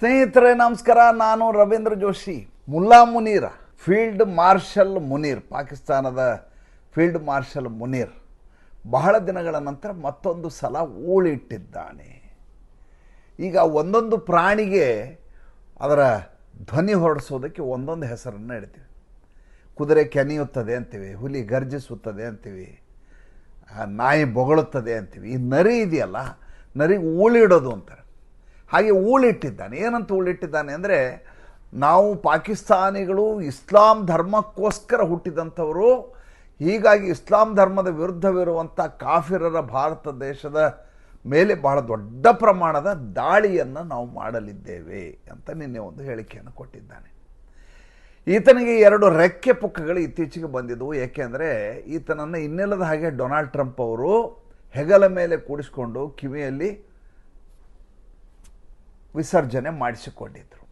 ಸ್ನೇಹಿತರೆ, ನಮಸ್ಕಾರ. ನಾನು ರವೀಂದ್ರ ಜೋಶಿ. ಮುಲ್ಲಾ ಮುನೀರ್, ಫೀಲ್ಡ್ ಮಾರ್ಷಲ್ ಮುನೀರ್, ಪಾಕಿಸ್ತಾನದ ಫೀಲ್ಡ್ ಮಾರ್ಷಲ್ ಮುನೀರ್. ಬಹಳ ದಿನಗಳ ನಂತರ ಮತ್ತೊಂದು ಸಲ ಊಳಿಟ್ಟಿದ್ದಾನೆ. ಈಗ ಒಂದೊಂದು ಪ್ರಾಣಿಗೆ ಅದರ ಧ್ವನಿ ಹೊರಡಿಸೋದಕ್ಕೆ ಒಂದೊಂದು ಹೆಸರನ್ನು ಇಡ್ತೀವಿ ಕುದುರೆ ಕೆನೆಯುತ್ತದೆ ಅಂತೀವಿ, ಹುಲಿ ಗರ್ಜಿಸುತ್ತದೆ ಅಂತೀವಿ ನಾಯಿ ಬೊಗಳುತ್ತದೆ ಅಂತೀವಿ. ಈ ನರಿ ಇದೆಯಲ್ಲ ನರಿಗೆ ಊಳಿಡೋದು ಅಂತಾರೆ. ಹಾಗೆ ಊಳಿಟ್ಟಿದ್ದಾನೆ. ಏನಂತ ಊಳಿಟ್ಟಿದ್ದಾನೆ ಅಂದರೆ ನಾವು ಪಾಕಿಸ್ತಾನಿಗಳು ಇಸ್ಲಾಂ ಧರ್ಮಕ್ಕೋಸ್ಕರ ಹುಟ್ಟಿದಂಥವರು, ಹೀಗಾಗಿ ಇಸ್ಲಾಂ ಧರ್ಮದ ವಿರುದ್ಧವಿರುವಂಥ ಕಾಫಿರರ ಭಾರತ ದೇಶದ ಮೇಲೆ ಬಹಳ ದೊಡ್ಡ ಪ್ರಮಾಣದ ದಾಳಿಯನ್ನು ನಾವು ಮಾಡಲಿದ್ದೇವೆ ಅಂತ ನಿನ್ನೆ ಒಂದು ಹೇಳಿಕೆಯನ್ನು ಕೊಟ್ಟಿದ್ದಾನೆ. ಈತನಿಗೆ ಎರಡು ರೆಕ್ಕೆ ಪುಕ್ಕಗಳು ಇತ್ತೀಚೆಗೆ ಬಂದಿದ್ದವು ಏಕೆಂದರೆ ಈತನನ್ನು ಇನ್ನಿಲ್ಲದ ಹಾಗೆ ಡೊನಾಲ್ಡ್ ಟ್ರಂಪ್ ಅವರು ಹೆಗಲ ಮೇಲೆ ಕೂಡಿಸ್ಕೊಂಡು ಕಿವಿಯಲ್ಲಿ ವಿಸರ್ಜನೆ ಮಾಡಿಸಿಕೊಂಡಿದ್ದರು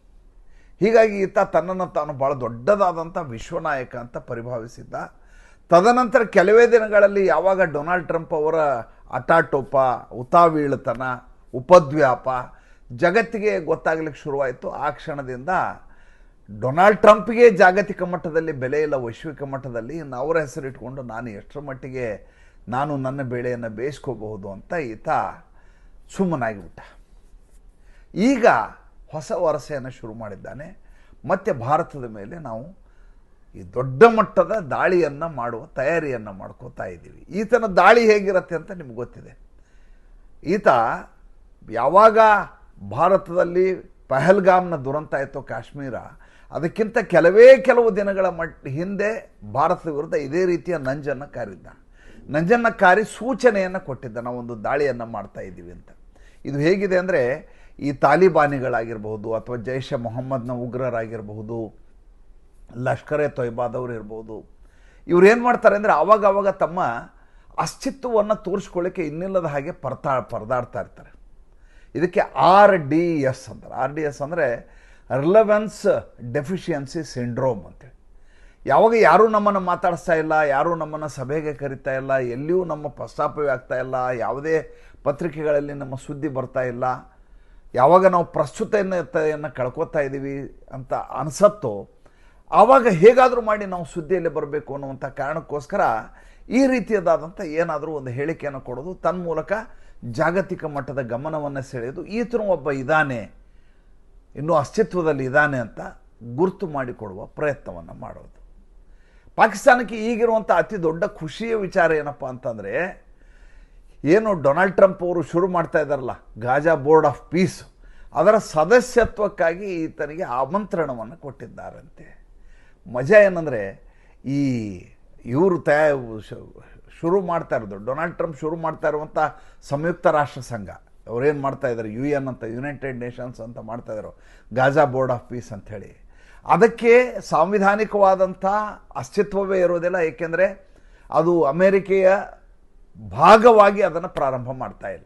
ಹೀಗಾಗಿ ಈತ ತನ್ನನ್ನು ತಾನು ಭಾಳ ದೊಡ್ಡದಾದಂಥ ವಿಶ್ವನಾಯಕ ಅಂತ ಪರಿಭಾವಿಸಿದ್ದ. ತದನಂತರ ಕೆಲವೇ ದಿನಗಳಲ್ಲಿ ಯಾವಾಗ ಡೊನಾಲ್ಡ್ ಟ್ರಂಪ್ ಅವರ ಅಟಾಟೋಪ ಉತಾವೀಳತನ, ಉಪದ್ವ್ಯಾಪ ಜಗತ್ತಿಗೆ ಗೊತ್ತಾಗ್ಲಿಕ್ಕೆ ಶುರುವಾಯಿತು. ಆ ಕ್ಷಣದಿಂದ ಡೊನಾಲ್ಡ್ ಟ್ರಂಪ್ಗೆ ಜಾಗತಿಕ ಮಟ್ಟದಲ್ಲಿ ಬೆಲೆ ಇಲ್ಲ, ವೈಶ್ವಿಕ ಮಟ್ಟದಲ್ಲಿ. ಇನ್ನು ಅವರ ಹೆಸರಿಟ್ಕೊಂಡು ನಾನು ಎಷ್ಟರ ಮಟ್ಟಿಗೆ ನಾನು ನನ್ನ ಬೆಳೆಯನ್ನು ಬೇಯಿಸ್ಕೋಬಹುದು ಅಂತ ಈತ ಸುಮ್ಮನಾಗಿಬಿಟ್ಟ ಈಗ ಹೊಸ ವರಸೆಯನ್ನು ಶುರು ಮಾಡಿದ್ದಾನೆ. ಮತ್ತು ಭಾರತದ ಮೇಲೆ ನಾವು ಈ ದೊಡ್ಡ ಮಟ್ಟದ ದಾಳಿಯನ್ನು ಮಾಡುವ ತಯಾರಿಯನ್ನು ಮಾಡ್ಕೋತಾ ಇದ್ದೀವಿ. ಈತನ ದಾಳಿ ಹೇಗಿರುತ್ತೆ ಅಂತ ನಿಮ್ಗೆ ಗೊತ್ತಿದೆ. ಈತ ಯಾವಾಗ ಭಾರತದಲ್ಲಿ ಪಹಲ್ಗಾಮ್ನ ದುರಂತ ಆಯಿತು ಕಾಶ್ಮೀರ, ಅದಕ್ಕಿಂತ ಕೆಲವೇ ಕೆಲವು ದಿನಗಳ ಮಟ್ಟ ಹಿಂದೆ ಭಾರತದ ವಿರುದ್ಧ ಇದೇ ರೀತಿಯ ನಂಜನ್ನು ಕಾರಿದ್ದ. ನಂಜನ್ನು ಕಾರಿ ಸೂಚನೆಯನ್ನು ಕೊಟ್ಟಿದ್ದ. ಒಂದು ದಾಳಿಯನ್ನು ಮಾಡ್ತಾ ಇದ್ದೀವಿ ಅಂತ. ಇದು ಹೇಗಿದೆ ಅಂದರೆ ಈ ತಾಲಿಬಾನಿಗಳಾಗಿರ್ಬೋದು ಅಥವಾ ಜೈಷ್ ಮೊಹಮ್ಮದ್ನ ಉಗ್ರರಾಗಿರ್ಬಹುದು, ಲಷ್ಕರ್ ಎ ತೊಯ್ಬಾದವ್ರು ಇರ್ಬೋದು. ಇವ್ರೇನು ಮಾಡ್ತಾರೆ ಅಂದರೆ ಆವಾಗ ಆವಾಗ ತಮ್ಮ ಅಸ್ತಿತ್ವವನ್ನು ತೋರಿಸ್ಕೊಳ್ಳಿಕ್ಕೆ ಇನ್ನಿಲ್ಲದ ಹಾಗೆ ಪರ್ತಾ, ಪರದಾಡ್ತಾ ಇರ್ತಾರೆ. ಇದಕ್ಕೆ ಆರ್ ಡಿ ಎಸ್ ಅಂತಾರೆ. ಆರ್ ಡಿ ಎಸ್ ಅಂದರೆ ರಿಲವೆನ್ಸ್ ಡೆಫಿಷಿಯನ್ಸಿ ಸಿಂಡ್ರೋಮ್ ಅಂತೇಳಿ. ಯಾವಾಗ ಯಾರೂ ನಮ್ಮನ್ನು ಮಾತಾಡಿಸ್ತಾ ಇಲ್ಲ, ಯಾರೂ ನಮ್ಮನ್ನು ಸಭೆಗೆ ಕರಿತಾ ಇಲ್ಲ, ಎಲ್ಲಿಯೂ ನಮ್ಮ ಪ್ರಸ್ತಾಪವೇ ಆಗ್ತಾ ಇಲ್ಲ, ಯಾವುದೇ ಪತ್ರಿಕೆಗಳಲ್ಲಿ ನಮ್ಮ ಸುದ್ದಿ ಬರ್ತಾ ಇಲ್ಲ ಯಾವಾಗ ನಾವು ಪ್ರಸ್ತುತತೆಯನ್ನು ಕಳ್ಕೊತಾ ಇದ್ದೀವಿ ಅಂತ ಅನಿಸತ್ತೋ, ಆವಾಗ ಹೇಗಾದರೂ ಮಾಡಿ ನಾವು ಸುದ್ದಿಯಲ್ಲಿ ಬರಬೇಕು ಅನ್ನುವಂಥ ಕಾರಣಕ್ಕೋಸ್ಕರ ಈ ರೀತಿಯದಾದಂಥ ಏನಾದರೂ ಒಂದು ಹೇಳಿಕೆಯನ್ನು ಕೊಡೋದು ತನ್ಮೂಲಕ ಜಾಗತಿಕ ಮಟ್ಟದ ಗಮನವನ್ನು ಸೆಳೆಯೋದು ಈತನು ಒಬ್ಬ ಇದ್ದಾನೆ ಇನ್ನೂ ಅಸ್ತಿತ್ವದಲ್ಲಿ ಇದ್ದಾನೆ ಅಂತ ಗುರುತು ಮಾಡಿಕೊಡುವ ಪ್ರಯತ್ನವನ್ನು ಮಾಡೋದು. ಪಾಕಿಸ್ತಾನಕ್ಕೆ ಈಗಿರುವಂಥ ಅತಿ ದೊಡ್ಡ ಖುಷಿಯ ವಿಚಾರ ಏನಪ್ಪ ಅಂತಂದರೆ ಏನು ಡೊನಾಲ್ಡ್ ಟ್ರಂಪ್ ಅವರು ಶುರು ಮಾಡ್ತಾ ಇದ್ದಾರಲ್ಲ, ಗಾಜಾ ಬೋರ್ಡ್ ಆಫ್ ಪೀಸ್, ಅದರ ಸದಸ್ಯತ್ವಕ್ಕಾಗಿ ಈತನಿಗೆ ಆಮಂತ್ರಣವನ್ನು ಕೊಟ್ಟಿದ್ದಾರಂತೆ. ಮಜಾ ಏನಂದರೆ, ಈ ಇವರು ತಯ, ಶುರು ಮಾಡ್ತಾ ಇರೋದು, ಡೊನಾಲ್ಡ್ ಟ್ರಂಪ್ ಶುರು ಮಾಡ್ತಾ ಇರುವಂಥ ಸಂಯುಕ್ತ ರಾಷ್ಟ್ರ ಸಂಘ ಅವ್ರೇನು ಮಾಡ್ತಾ ಇದ್ದಾರೆ ಯು ಎನ್ ಅಂತ, ಯುನೈಟೆಡ್ ನೇಷನ್ಸ್ ಅಂತ ಮಾಡ್ತಾ ಇದ್ದಾರೆ ಗಾಜಾ ಬೋರ್ಡ್ ಆಫ್ ಪೀಸ್ ಅಂಥೇಳಿ ಅದಕ್ಕೆ ಸಾಂವಿಧಾನಿಕವಾದಂಥ ಅಸ್ತಿತ್ವವೇ ಇರೋದಿಲ್ಲ, ಏಕೆಂದರೆ ಅದು ಅಮೇರಿಕೆಯ ಭಾಗವಾಗಿ ಅದನ್ನು ಪ್ರಾರಂಭ ಮಾಡ್ತಾ ಇಲ್ಲ.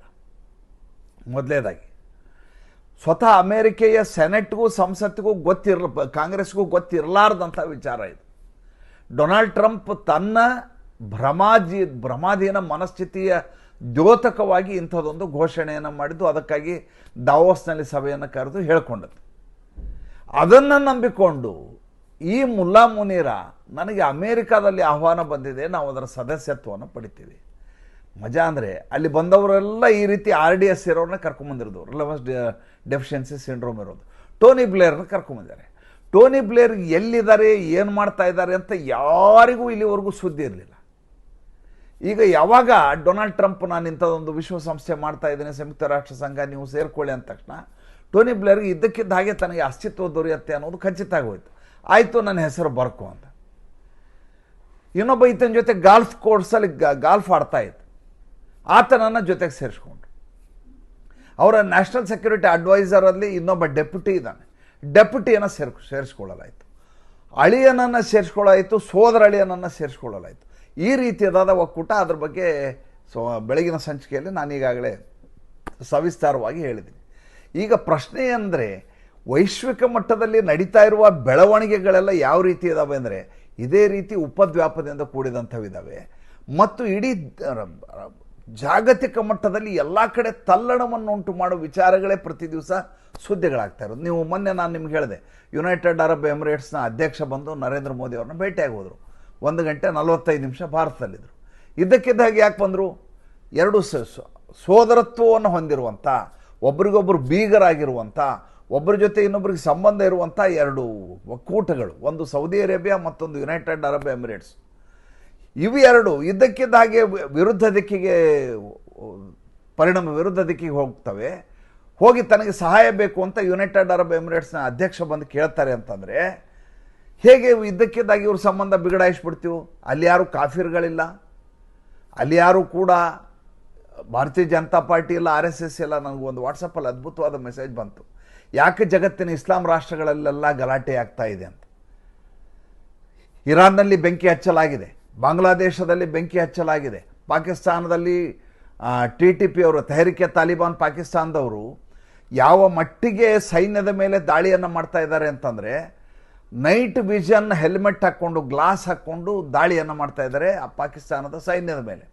ಮೊದಲೇದಾಗಿ. ಸ್ವತಃ ಅಮೇರಿಕೆಯ ಸೆನೆಟ್ಗೂ ಸಂಸತ್ತಿಗೂ ಗೊತ್ತಿರಲ, ಕಾಂಗ್ರೆಸ್ಗೂ ಗೊತ್ತಿರಲಾರ್ದಂಥ ವಿಚಾರ ಇದು. ಡೊನಾಲ್ಡ್ ಟ್ರಂಪ್ ತನ್ನ ಭ್ರಮಾಜಿ, ಭ್ರಮಾಧೀನ ಮನಸ್ಥಿತಿಯ ದ್ಯೋತಕವಾಗಿ ಇಂಥದ್ದೊಂದು ಘೋಷಣೆಯನ್ನು ಮಾಡಿದ್ದು, ಅದಕ್ಕಾಗಿ ದಾವೋಸ್ನಲ್ಲಿ ಸಭೆಯನ್ನು ಕರೆದು ಹೇಳ್ಕೊಂಡದ್ದು. ಅದನ್ನು ನಂಬಿಕೊಂಡು ಈ ಮುಲ್ಲಾ ಮುನೀರ ನನಗೆ ಅಮೇರಿಕಾದಲ್ಲಿ ಆಹ್ವಾನ ಬಂದಿದೆ ನಾವು ಅದರ ಸದಸ್ಯತ್ವವನ್ನು ಪಡಿತೀವಿ. ಮಜಾ ಅಂದರೆ ಅಲ್ಲಿ ಬಂದವರೆಲ್ಲ ಈ ರೀತಿ ಆರ್ ಡಿ ಎಸ್ ಇರೋರನ್ನ ಕರ್ಕೊಂಬಂದಿರೋದು. ರಿಲವನ್ಸ್ ಡೆಫಿಷಿಯನ್ಸಿ ಸಿಂಡ್ರೋಮ್ ಇರೋದು. ಟೋನಿ ಬ್ಲೇರ್ನ ಕರ್ಕೊಂಬಂದಿದ್ದಾರೆ. ಟೋನಿ ಬ್ಲೇರ್ ಎಲ್ಲಿದ್ದಾರೆ, ಏನು ಮಾಡ್ತಾ ಇದ್ದಾರೆ ಅಂತ ಯಾರಿಗೂ ಇಲ್ಲಿವರೆಗೂ ಸುದ್ದಿ ಇರಲಿಲ್ಲ. ಈಗ ಯಾವಾಗ ಡೊನಾಲ್ಡ್ ಟ್ರಂಪ್ ನಾನು ಇಂಥದ್ದೊಂದು ವಿಶ್ವಸಂಸ್ಥೆ ಮಾಡ್ತಾ ಇದ್ದೀನಿ, ಸಂಯುಕ್ತ ರಾಷ್ಟ್ರ ಸಂಘ, ನೀವು ಸೇರ್ಕೊಳ್ಳಿ ಅಂದ ತಕ್ಷಣ ಟೋನಿ ಬ್ಲೇರ್ಗೆ ಇದ್ದಕ್ಕಿದ್ದ ಹಾಗೆ ತನಗೆ ಅಸ್ತಿತ್ವ ದೊರೆಯುತ್ತೆ ಅನ್ನೋದು ಖಚಿತ ಆಗೋಯ್ತು. ಆಯಿತು, ನನ್ನ ಹೆಸರು ಬರ್ಕೊ ಅಂತ. ಇನ್ನೊಬ್ಬ ಈತನ ಜೊತೆ ಗಾಲ್ಫ್ ಕೋರ್ಸಲ್ಲಿ ಗಾಲ್ಫ್ ಆಡ್ತಾ ಇತ್ತು. ಆತನನ್ನು ಜೊತೆಗೆ ಸೇರಿಸ್ಕೊಂಡ್ರು. ಅವರ ನ್ಯಾಷನಲ್ ಸೆಕ್ಯೂರಿಟಿ ಅಡ್ವೈಸರಲ್ಲಿ ಇನ್ನೊಬ್ಬ ಡೆಪ್ಯುಟಿ ಇದ್ದಾನೆ. ಡೆಪ್ಯುಟಿಯನ್ನು ಸೇರ್ ಸೇರಿಸ್ಕೊಳ್ಳಲಾಯಿತು. ಅಳಿಯನನ್ನು ಸೇರಿಸ್ಕೊಳ್ಳಾಯಿತು ಸೋದರ ಅಳಿಯನನ್ನು ಸೇರಿಸ್ಕೊಳ್ಳಲಾಯಿತು. ಈ ರೀತಿಯಾದ ಒಕ್ಕೂಟ ಅದ್ರ ಬಗ್ಗೆ ಸೊ, ಬೆಳಗಿನ ಸಂಚಿಕೆಯಲ್ಲಿ ನಾನು ಈಗಾಗಲೇ ಸವಿಸ್ತಾರವಾಗಿ ಹೇಳಿದ್ದೀನಿ. ಈಗ ಪ್ರಶ್ನೆ ಅಂದರೆ ವೈಶ್ವಿಕ ಮಟ್ಟದಲ್ಲಿ ನಡೀತಾ ಇರುವ ಬೆಳವಣಿಗೆಗಳೆಲ್ಲ ಯಾವ ರೀತಿ ಇದ್ದಾವೆ ಅಂದರೆ, ಇದೇ ರೀತಿ ಉಪದ್ವ್ಯಾಪದಿಂದ ಕೂಡಿದಂಥವಿದ್ದಾವೆ ಮತ್ತು ಇಡೀ ಜಾಗತಿಕ ಮಟ್ಟದಲ್ಲಿ ಎಲ್ಲ ಕಡೆ ತಲ್ಲಣವನ್ನು ಉಂಟು ಮಾಡುವ ವಿಚಾರಗಳೇ ಪ್ರತಿ ದಿವಸ ಸುದ್ದಿಗಳಾಗ್ತಾ ಇರೋದು. ನೀವು ಮೊನ್ನೆ ನಾನು ನಿಮ್ಗೆ ಹೇಳಿದೆ ಯುನೈಟೆಡ್ ಅರಬ್ ಎಮಿರೇಟ್ಸ್ನ ಅಧ್ಯಕ್ಷ ಬಂದು ನರೇಂದ್ರ ಮೋದಿ ಅವ್ರನ್ನ ಭೇಟಿಯಾಗಿ ಹೋದರು. ಒಂದು ಗಂಟೆ ನಲವತ್ತೈದು ನಿಮಿಷ ಭಾರತದಲ್ಲಿದ್ದರು ಇದ್ದಕ್ಕಿದ್ದಾಗ ಯಾಕೆ ಬಂದರು? ಎರಡು ಸೋದರತ್ವವನ್ನು ಹೊಂದಿರುವಂಥ ಒಬ್ರಿಗೊಬ್ಬರು ಬೀಗರಾಗಿರುವಂಥ ಒಬ್ಬರ ಜೊತೆ ಇನ್ನೊಬ್ರಿಗೆ ಸಂಬಂಧ ಇರುವಂಥ ಎರಡು ಒಕ್ಕೂಟಗಳು, ಒಂದು ಸೌದಿ ಅರೇಬಿಯಾ ಮತ್ತೊಂದು ಯುನೈಟೆಡ್ ಅರಬ್ ಎಮಿರೇಟ್ಸ್ ಇವು ಎರಡು ಇದ್ದಕ್ಕಿದ್ದ ಹಾಗೆ ವಿರುದ್ಧ ದಿಕ್ಕಿಗೆ, ಪರಿಣಾಮ ವಿರುದ್ಧ ದಿಕ್ಕಿಗೆ ಹೋಗ್ತವೆ. ಹೋಗಿ ತನಗೆ ಸಹಾಯ ಬೇಕು ಅಂತ ಯುನೈಟೆಡ್ ಅರಬ್ ಎಮಿರೇಟ್ಸ್ನ ಅಧ್ಯಕ್ಷ ಬಂದು ಕೇಳ್ತಾರೆ ಅಂತಂದರೆ, ಹೇಗೆ ಇದ್ದಕ್ಕಿದ್ದಾಗಿ ಇವ್ರ ಸಂಬಂಧ ಬಿಗಡಾಯಿಸ್ಬಿಡ್ತೀವಿ? ಅಲ್ಲಿ ಯಾರು ಕಾಫಿರ್ಗಳಿಲ್ಲ. ಅಲ್ಲಿ ಯಾರು ಕೂಡ ಭಾರತೀಯ ಜನತಾ ಪಾರ್ಟಿ ಇಲ್ಲ, ಆರ್ ಎಸ್ ಎಸ್ ಇಲ್ಲ, ನನಗೆ ಒಂದು ವಾಟ್ಸಪ್ಪಲ್ಲಿ ಅದ್ಭುತವಾದ ಮೆಸೇಜ್ ಬಂತು. ಯಾಕೆ ಜಗತ್ತಿನ ಇಸ್ಲಾಂ ರಾಷ್ಟ್ರಗಳಲ್ಲೆಲ್ಲ ಗಲಾಟೆ ಆಗ್ತಾ ಇದೆ ಅಂತ. ಇರಾನ್ನಲ್ಲಿ ಬೆಂಕಿ ಹಚ್ಚಲಾಗಿದೆ. ಬಾಂಗ್ಲಾದೇಶದಲ್ಲಿ ಬೆಂಕಿ ಹಚ್ಚಲಾಗಿದೆ. ಪಾಕಿಸ್ತಾನದಲ್ಲಿ ಟಿ ಟಿ ಪಿ ಅವರು, ತೆಹರಿಕೆ ತಾಲಿಬಾನ್ ಪಾಕಿಸ್ತಾನದವರು ಯಾವ ಮಟ್ಟಿಗೆ ಸೈನ್ಯದ ಮೇಲೆ ದಾಳಿಯನ್ನು ಮಾಡ್ತಾ ಇದ್ದಾರೆ ಅಂತಂದರೆ, ನೈಟ್ ವಿಷನ್ ಹೆಲ್ಮೆಟ್ ಹಾಕ್ಕೊಂಡು ಗ್ಲಾಸ್ ಹಾಕ್ಕೊಂಡು ದಾಳಿಯನ್ನು ಮಾಡ್ತಾ ಇದ್ದಾರೆ ಆ ಪಾಕಿಸ್ತಾನದ ಸೈನ್ಯದ ಮೇಲೆ.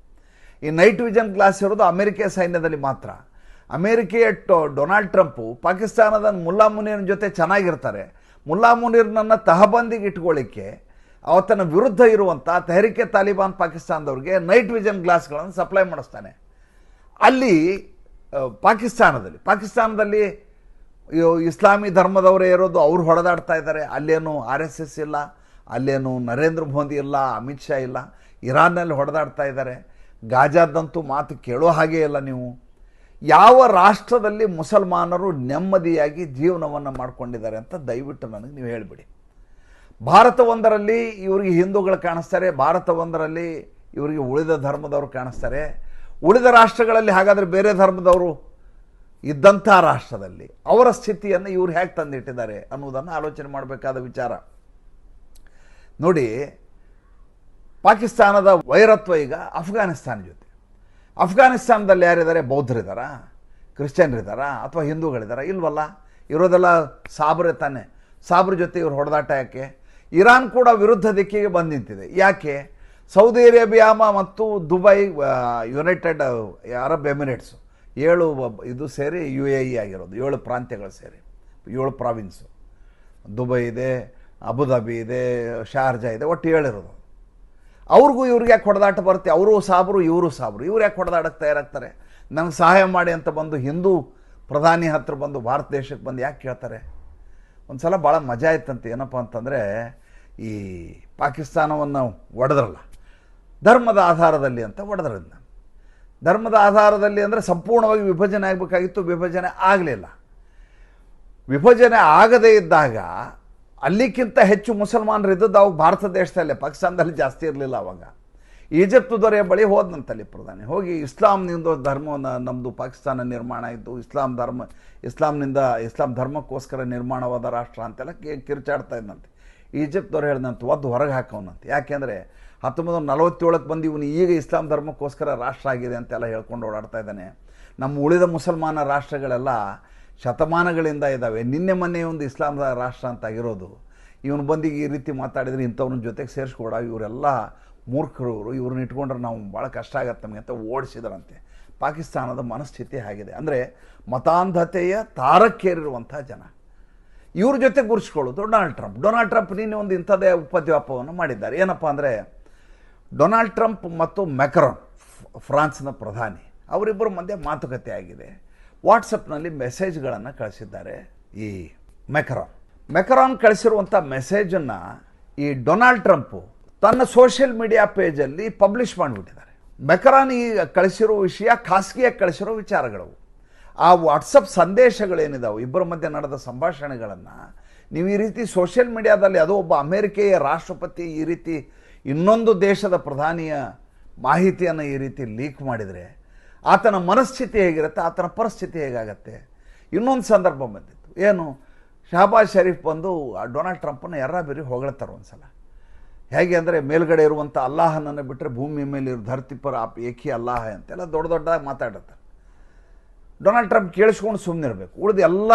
ಈ ನೈಟ್ ವಿಷನ್ ಗ್ಲಾಸ್ ಇರೋದು ಅಮೆರಿಕೆಯ ಸೈನ್ಯದಲ್ಲಿ ಮಾತ್ರ. ಅಮೇರಿಕೆಯ ಟೊ, ಡೊನಾಲ್ಡ್ ಟ್ರಂಪು ಪಾಕಿಸ್ತಾನದ ಮುಲ್ಲಾ ಜೊತೆ ಚೆನ್ನಾಗಿರ್ತಾರೆ. ಮುಲ್ಲಾ ಮುನೀರ್ನನ್ನು ತಹಬಂದಿಗೆ ಇಟ್ಕೊಳ್ಳಿಕ್ಕೆ ಅವತನ ವಿರುದ್ಧ ಇರುವಂಥ ತೆಹರಿಕೆ ತಾಲಿಬಾನ್ ಪಾಕಿಸ್ತಾನದವ್ರಿಗೆ ನೈಟ್ ವಿಜನ್ ಗ್ಲಾಸ್ಗಳನ್ನು ಸಪ್ಲೈ ಮಾಡಿಸ್ತಾನೆ. ಅಲ್ಲಿ ಪಾಕಿಸ್ತಾನದಲ್ಲಿ ಪಾಕಿಸ್ತಾನದಲ್ಲಿ ಇಸ್ಲಾಮಿ ಧರ್ಮದವರೇ ಇರೋದು ಅವ್ರು ಹೊಡೆದಾಡ್ತಾ ಇದ್ದಾರೆ. ಅಲ್ಲೇನು ಆರ್ ಎಸ್ ಎಸ್ ಇಲ್ಲ, ಅಲ್ಲೇನು ನರೇಂದ್ರ ಮೋದಿ ಇಲ್ಲ, ಅಮಿತ್ ಶಾ ಇಲ್ಲ, ಇರಾನ್ನಲ್ಲಿ ಹೊಡೆದಾಡ್ತಾ ಇದ್ದಾರೆ. ಗಾಜಾದಂತೂ ಮಾತು ಕೇಳೋ ಹಾಗೇ ಇಲ್ಲ ನೀವು. ಯಾವ ರಾಷ್ಟ್ರದಲ್ಲಿ ಮುಸಲ್ಮಾನರು ನೆಮ್ಮದಿಯಾಗಿ ಜೀವನವನ್ನು ಮಾಡ್ಕೊಂಡಿದ್ದಾರೆ ಅಂತ ದಯವಿಟ್ಟು ನನಗೆ ನೀವು ಹೇಳಿಬಿಡಿ. ಭಾರತ ಒಂದರಲ್ಲಿ ಇವರಿಗೆ ಹಿಂದೂಗಳು ಕಾಣಿಸ್ತಾರೆ, ಭಾರತ ಒಂದರಲ್ಲಿ ಇವರಿಗೆ ಉಳಿದ ಧರ್ಮದವರು ಕಾಣಿಸ್ತಾರೆ. ಉಳಿದ ರಾಷ್ಟ್ರಗಳಲ್ಲಿ ಹಾಗಾದರೆ ಬೇರೆ ಧರ್ಮದವರು ಇದ್ದಂಥ ರಾಷ್ಟ್ರದಲ್ಲಿ ಅವರ ಸ್ಥಿತಿಯನ್ನು ಇವ್ರು ಹೇಗೆ ತಂದಿಟ್ಟಿದ್ದಾರೆ ಅನ್ನೋದನ್ನು ಆಲೋಚನೆ ಮಾಡಬೇಕಾದ ವಿಚಾರ. ನೋಡಿ, ಪಾಕಿಸ್ತಾನದ ವೈರತ್ವ ಈಗ ಅಫ್ಘಾನಿಸ್ತಾನ ಜೊತೆ. ಅಫ್ಘಾನಿಸ್ತಾನದಲ್ಲಿ ಯಾರಿದ್ದಾರೆ? ಬೌದ್ಧರಿದ್ದಾರಾ? ಕ್ರಿಶ್ಚಿಯನ್ರಿದ್ದಾರಾ? ಅಥವಾ ಹಿಂದೂಗಳಿದ್ದಾರಾ? ಇಲ್ವಲ್ಲ, ಇರೋದೆಲ್ಲ ಸಾಬ್ರೆ ತಾನೆ. ಸಾಬ್ರ ಜೊತೆ ಇವ್ರು ಹೊಡೆದಾಟ ಯಾಕೆ? ಇರಾನ್ ಕೂಡ ವಿರುದ್ಧ ದಿಕ್ಕಿಗೆ ಬಂದು ನಿಂತಿದೆ ಯಾಕೆ? ಸೌದಿ ಅರೇಬಿಯಾ ಮತ್ತು ದುಬೈ ಯುನೈಟೆಡ್ ಅರಬ್ ಎಮಿರೇಟ್ಸು. ಏಳು ಇದು ಸೇರಿ ಯು ಎ ಇ ಆಗಿರೋದು. ಏಳು ಪ್ರಾಂತ್ಯಗಳು ಸೇರಿ. ಏಳು ಪ್ರಾವಿನ್ಸು. ದುಬೈ ಇದೆ, ಅಬುದಾಬಿ ಇದೆ, ಶಾರ್ಜಾ ಇದೆ, ಒಟ್ಟು ಏಳಿರೋದು. ಅವ್ರಿಗೂ ಇವ್ರಿಗೆ ಯಾಕೆ ಹೊಡೆದಾಟ ಬರುತ್ತೆ? ಅವರು ಸಾಬ್ರು, ಇವರು ಸಾಬ್ರು. ಇವ್ರು ಯಾಕೆ ಹೊಡೆದಾಡಕ್ಕೆ ತಯಾರಾಗ್ತಾರೆ? ನನಗೆ ಸಹಾಯ ಮಾಡಿ ಅಂತ ಬಂದು ಹಿಂದೂ ಪ್ರಧಾನಿ ಹತ್ರ ಬಂದು, ಭಾರತ ದೇಶಕ್ಕೆ ಬಂದು ಯಾಕೆ ಕೇಳ್ತಾರೆ? ಒಂದು ಸಲ ಭಾಳ ಮಜಾ ಇತ್ತಂತೆ. ಏನಪ್ಪ ಅಂತಂದರೆ ಈ ಪಾಕಿಸ್ತಾನವನ್ನು ಒಡೆದ್ರಲ್ಲ, ಧರ್ಮದ ಆಧಾರದಲ್ಲಿ ಅಂತ ಒಡೆದ್ರನ್ನ ಧರ್ಮದ ಆಧಾರದಲ್ಲಿ ಅಂದರೆ ಸಂಪೂರ್ಣವಾಗಿ ವಿಭಜನೆ ಆಗಬೇಕಾಗಿತ್ತು, ವಿಭಜನೆ ಆಗಲಿಲ್ಲ. ವಿಭಜನೆ ಆಗದೇ ಇದ್ದಾಗ ಅಲ್ಲಿಕ್ಕಿಂತ ಹೆಚ್ಚು ಮುಸಲ್ಮಾನರು ಇದ್ದದ್ದು ಅವಾಗ ಭಾರತ ದೇಶದಲ್ಲೇ, ಪಾಕಿಸ್ತಾನದಲ್ಲಿ ಜಾಸ್ತಿ ಇರಲಿಲ್ಲ ಅವಾಗ. ಈಜಿಪ್ಟ್ ದೊರೆಯ ಬಳಿ ಹೋದಂತಲ್ಲಿ ಪ್ರಧಾನಿ. ಹೋಗಿ ಇಸ್ಲಾಂನಿಂದ ಧರ್ಮವನ್ನು ನಮ್ಮದು ಪಾಕಿಸ್ತಾನ ನಿರ್ಮಾಣ ಇದ್ದು ಇಸ್ಲಾಂ ಧರ್ಮ, ಇಸ್ಲಾಂನಿಂದ ಇಸ್ಲಾಂ ಧರ್ಮಕ್ಕೋಸ್ಕರ ನಿರ್ಮಾಣವಾದ ರಾಷ್ಟ್ರ ಅಂತೆಲ್ಲ ಕಿರ್ಚಾಡ್ತಾ ಇದ್ದಂತೆ ಈಜಿಪ್ಟ್ದವ್ರು ಹೇಳಿದಂತೆ ಒದ್ದು ಹೊರಗೆ ಹಾಕೋನಂತೆ ಯಾಕೆಂದರೆ ಹತ್ತೊಂಬತ್ತು ನಲವತ್ತೇಳಕ್ಕೆ ಬಂದು ಇವನು ಈಗ ಇಸ್ಲಾಂ ಧರ್ಮಕ್ಕೋಸ್ಕರ ರಾಷ್ಟ್ರ ಆಗಿದೆ ಅಂತೆಲ್ಲ ಹೇಳ್ಕೊಂಡು ಓಡಾಡ್ತಾ ಇದ್ದಾನೆ. ನಮ್ಮ ಉಳಿದ ಮುಸಲ್ಮಾನ ರಾಷ್ಟ್ರಗಳೆಲ್ಲ ಶತಮಾನಗಳಿಂದ ಇದ್ದಾವೆ. ನಿನ್ನೆ ಮೊನ್ನೆ ಒಂದು ಇಸ್ಲಾಂ ರಾಷ್ಟ್ರ ಅಂತ ಆಗಿರೋದು. ಇವನು ಬಂದು ಈ ರೀತಿ ಮಾತಾಡಿದರೆ ಇಂಥವ್ನ ಜೊತೆಗೆ ಸೇರಿಸ್ಕೊಡ ಇವರೆಲ್ಲ ಮೂರ್ಖರು ಇವರು ಇವ್ರನ್ನ ಇಟ್ಕೊಂಡ್ರೆ ನಾವು ಭಾಳ ಕಷ್ಟ ಆಗತ್ತೆ ನಮಗೆ ಅಂತ ಓಡಿಸಿದ್ರಂತೆ. ಪಾಕಿಸ್ತಾನದ ಮನಸ್ಥಿತಿ ಆಗಿದೆ ಅಂದರೆ ಮತಾಂಧತೆಯ ತಾರಕ್ಕೇರಿರುವಂಥ ಜನ. ಇವ್ರ ಜೊತೆ ಗುರುಸ್ಕೊಳ್ಳೋದು ಡೊನಾಲ್ಡ್ ಟ್ರಂಪ್. ಡೊನಾಲ್ಡ್ ಟ್ರಂಪ್ ನಿನ್ನೆ ಒಂದು ಇಂಥದ್ದೇ ಉಪದ್ವ್ಯಾಪವನ್ನು ಮಾಡಿದ್ದಾರೆ. ಏನಪ್ಪ ಅಂದರೆ, ಡೊನಾಲ್ಡ್ ಟ್ರಂಪ್ ಮತ್ತು ಮೆಕ್ರಾನ್ ಫ್ರಾನ್ಸ್ನ ಪ್ರಧಾನಿ, ಅವರಿಬ್ಬರ ಮಧ್ಯೆ ಮಾತುಕತೆ ಆಗಿದೆ. ವಾಟ್ಸಪ್ನಲ್ಲಿ ಮೆಸೇಜ್ಗಳನ್ನು ಕಳಿಸಿದ್ದಾರೆ ಈ ಮೆಕ್ರಾನ್. ಮೆಕ್ರಾನ್ ಕಳಿಸಿರುವಂಥ ಮೆಸೇಜನ್ನು ಈ ಡೊನಾಲ್ಡ್ ಟ್ರಂಪು ತನ್ನ ಸೋಷಿಯಲ್ ಮೀಡಿಯಾ ಪೇಜಲ್ಲಿ ಪಬ್ಲಿಷ್ ಮಾಡಿಬಿಟ್ಟಿದ್ದಾರೆ. ಮೆಕರಾನ್ ಈ ಕಳಿಸಿರೋ ವಿಷಯ, ಖಾಸಗಿಯಾಗಿ ಕಳಿಸಿರೋ ವಿಚಾರಗಳು. ಆ ವಾಟ್ಸಪ್ ಸಂದೇಶಗಳೇನಿದಾವೆ? ಇಬ್ಬರ ಮಧ್ಯೆ ನಡೆದ ಸಂಭಾಷಣೆಗಳನ್ನು ನೀವು ಈ ರೀತಿ ಸೋಷಿಯಲ್ ಮೀಡಿಯಾದಲ್ಲಿ ಅದು ಒಬ್ಬ ಅಮೇರಿಕೆಯ ರಾಷ್ಟ್ರಪತಿ ಈ ರೀತಿ ಇನ್ನೊಂದು ದೇಶದ ಪ್ರಧಾನಿಯ ಮಾಹಿತಿಯನ್ನು ಈ ರೀತಿ ಲೀಕ್ ಮಾಡಿದರೆ ಆತನ ಮನಸ್ಥಿತಿ ಹೇಗಿರುತ್ತೆ? ಆತನ ಪರಿಸ್ಥಿತಿ ಹೇಗಾಗತ್ತೆ? ಇನ್ನೊಂದು ಸಂದರ್ಭ ಬಂದಿತ್ತು. ಏನು? ಶಹಬಾಜ್ ಶರೀಫ್ ಬಂದು ಡೊನಾಲ್ಡ್ ಟ್ರಂಪನ್ನು ಎರ ಬೇರೆ ಹೊಗಳ್ತಾರೆ ಒಂದು ಸಲ ಹೇಗೆ ಅಂದರೆ ಮೇಲ್ಗಡೆ ಇರುವಂಥ ಅಲ್ಲಾಹನನ್ನು ಬಿಟ್ಟರೆ ಭೂಮಿ ಮೇಲೆ ಇರೋ ಧರ್ತಿ ಪರ ಆಪ್ ಏಕಿ ಅಲ್ಲಾಹ ಅಂತೆಲ್ಲ ದೊಡ್ಡ ದೊಡ್ಡದಾಗಿ ಮಾತಾಡುತ್ತಾರೆ ಡೊನಾಲ್ಡ್ ಟ್ರಂಪ್ ಕೇಳಿಸ್ಕೊಂಡು ಸುಮ್ಮನಿರಬೇಕು ಉಳಿದ ಎಲ್ಲ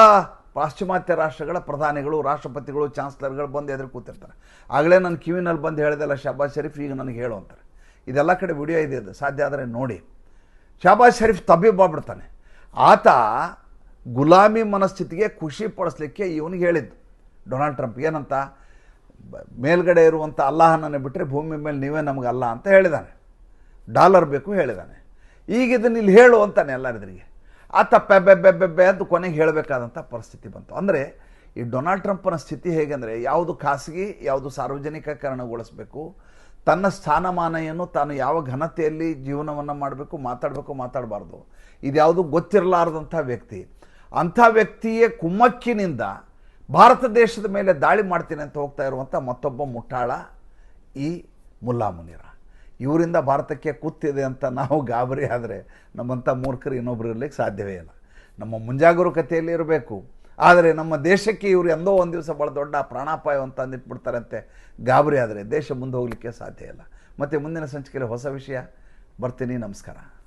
ಪಾಶ್ಚಿಮಾತ್ಯ ರಾಷ್ಟ್ರಗಳ ಪ್ರಧಾನಿಗಳು, ರಾಷ್ಟ್ರಪತಿಗಳು, ಚಾನ್ಸ್ಲರ್ಗಳು ಬಂದು ಎದುರು ಕೂತಿರ್ತಾರೆ. ಆಗಲೇ ನನ್ನ ಕಿವಿನಲ್ಲಿ ಬಂದು ಹೇಳಿದೆಲ್ಲ ಶಹಬಾಜ್ ಶರೀಫ್ ಈಗ ನನಗೆ ಹೇಳು ಅಂತಾರೆ. ಇದೆಲ್ಲ ಕಡೆ ವಿಡಿಯೋ ಇದೆ ಅದು. ಸಾಧ್ಯ ಆದರೆ ನೋಡಿ. ಶಹಬಾಜ್ ಶರೀಫ್ ತಬ್ಬಿ ಬಾಬಿಡ್ತಾನೆ ಆತ ಗುಲಾಮಿ ಮನಸ್ಥಿತಿಗೆ ಖುಷಿ ಪಡಿಸ್ಲಿಕ್ಕೆ ಇವನಿಗೆ ಹೇಳಿದ್ದು. ಡೊನಾಲ್ಡ್ ಟ್ರಂಪ್ ಏನಂತ? ಮೇಲ್ಗಡೆ ಇರುವಂಥ ಅಲ್ಲಾಹನನ್ನು ಬಿಟ್ಟರೆ ಭೂಮಿ ಮೇಲೆ ನೀವೇ ನಮಗೆ ಅಲ್ಲ ಅಂತ ಹೇಳಿದ್ದಾನೆ ಡಾಲರ್ ಬೇಕು ಹೇಳಿದ್ದಾನೆ ಈಗ ಇದನ್ನು ಇಲ್ಲಿ ಹೇಳು ಅಂತಾನೆ ಎಲ್ಲರಿದ್ರಿಗೆ. ಆ ತಪ್ಪೆ ಬೆಬ್ಬೆ ಬೆ ಅಂತ ಕೊನೆಗೆ ಹೇಳಬೇಕಾದಂಥ ಪರಿಸ್ಥಿತಿ ಬಂತು. ಅಂದರೆ ಈ ಡೊನಾಲ್ಡ್ ಟ್ರಂಪ್ನ ಸ್ಥಿತಿ ಹೇಗೆಂದರೆ, ಯಾವುದು ಖಾಸಗಿ, ಯಾವುದು ಸಾರ್ವಜನಿಕಕರಣಗೊಳಿಸಬೇಕು ತನ್ನ ಸ್ಥಾನಮಾನ ತಾನು ಯಾವ ಘನತೆಯಲ್ಲಿ ಜೀವನವನ್ನು ಮಾಡಬೇಕು, ಮಾತಾಡಬೇಕು, ಮಾತಾಡಬಾರ್ದು. ಇದ್ಯಾವುದು ಗೊತ್ತಿರಲಾರದಂಥ ವ್ಯಕ್ತಿ. ಅಂಥ ವ್ಯಕ್ತಿಯ ಕುಮ್ಮಕ್ಕಿನಿಂದ ಭಾರತ ದೇಶದ ಮೇಲೆ ದಾಳಿ ಮಾಡ್ತೀನಿ ಅಂತ ಹೋಗ್ತಾ ಇರುವಂಥ ಮತ್ತೊಬ್ಬ ಮುಟ್ಟಾಳ ಈ ಮುಲ್ಲಾ ಮುನೀರ. ಇವರಿಂದ ಭಾರತಕ್ಕೆ ಕೂತಿದೆ ಅಂತ ನಾವು ಗಾಬರಿ ಆದರೆ ನಮ್ಮಂಥ ಮೂರ್ಖರು ಇನ್ನೊಬ್ರು ಇರಲಿಕ್ಕೆ ಸಾಧ್ಯವೇ ಇಲ್ಲ. ನಮ್ಮ ಮುಂಜಾಗರೂಕತೆಯಲ್ಲಿ ಇರಬೇಕು. ಆದರೆ ನಮ್ಮ ದೇಶಕ್ಕೆ ಇವರು ಎಂದೋ ಒಂದು ದಿವಸ ಭಾಳ ದೊಡ್ಡ ಪ್ರಾಣಾಪಾಯ ಅಂತ ಅಂದಿಟ್ಬಿಡ್ತಾರಂತೆ ಗಾಬರಿ ಆದರೆ ದೇಶ ಮುಂದೆ ಹೋಗಲಿಕ್ಕೆ ಸಾಧ್ಯ ಇಲ್ಲ. ಮತ್ತು ಮುಂದಿನ ಸಂಚಿಕೆಯಲ್ಲಿ ಹೊಸ ವಿಷಯ. ಬರ್ತೀನಿ. ನಮಸ್ಕಾರ.